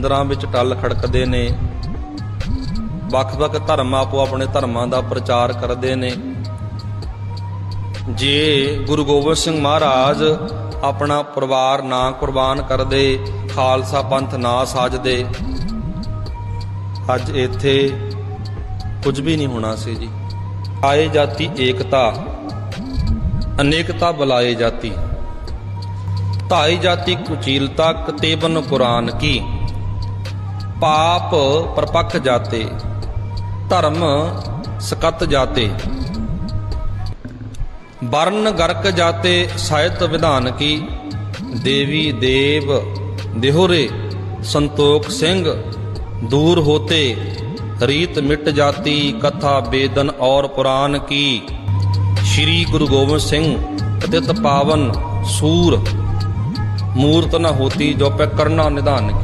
ਮੰਦਰਾਂ ਵਿੱਚ ਟੱਲ ਖੜਕਦੇ ਨੇ। ਵੱਖ-ਵੱਖ ਧਰਮ ਆਪੋ ਆਪਣੇ ਧਰਮਾਂ ਦਾ ਪ੍ਰਚਾਰ ਕਰਦੇ ਨੇ। ਜੇ ਗੁਰੂ ਗੋਬਿੰਦ ਸਿੰਘ ਮਹਾਰਾਜ ਆਪਣਾ ਪਰਿਵਾਰ ਨਾ ਕੁਰਬਾਨ ਕਰਦੇ, ਖਾਲਸਾ ਪੰਥ ਨਾ ਸਾਜਦੇ, ਅੱਜ ਇੱਥੇ ਕੁਝ ਵੀ ਨਹੀਂ ਹੋਣਾ ਸੀ ਜੀ। ਆਏ ਜਾਤੀ ਏਕਤਾ, ਅਨੇਕਤਾ ਬੁਲਾਏ ਜਾਤੀ। ਧਾਈ ਜਾਤੀ ਕੁਚੀਲਤਾ, ਕਤੇਬਨ ਕੁਰਾਨ ਕੀ। ਪਾਪ ਪਰਪੱਖ ਜਾਤੇ, ਧਰਮ ਸਕਤ ਜਾਤੇ। ਵਰਨ ਗਰਕ ਜਾਤੇ ਸਾਹਿਤ ਵਿਧਾਨ ਕੀ, ਦੇਵੀ ਦੇਵ ਦੇਹੁਰੇ, ਸੰਤੋਖ ਸਿੰਘ ਦੂਰ ਹੋਤੇ, ਰੀਤ ਮਿਟ ਜਾਤੀ ਕਥਾ ਬੇਦਨ ਔਰ ਪੁਰਾਨ ਕੀ। ਸ਼੍ਰੀ ਗੁਰੂ ਗੋਬਿੰਦ ਸਿੰਘ ਅਤਿਤ ਪਾਵਨ ਸੂਰ, ਮੂਰਤ ਨ ਹੋਤੀ ਜੋ ਪੈ ਕਰਨਾ ਨਿਧਾਨ ਕੀ।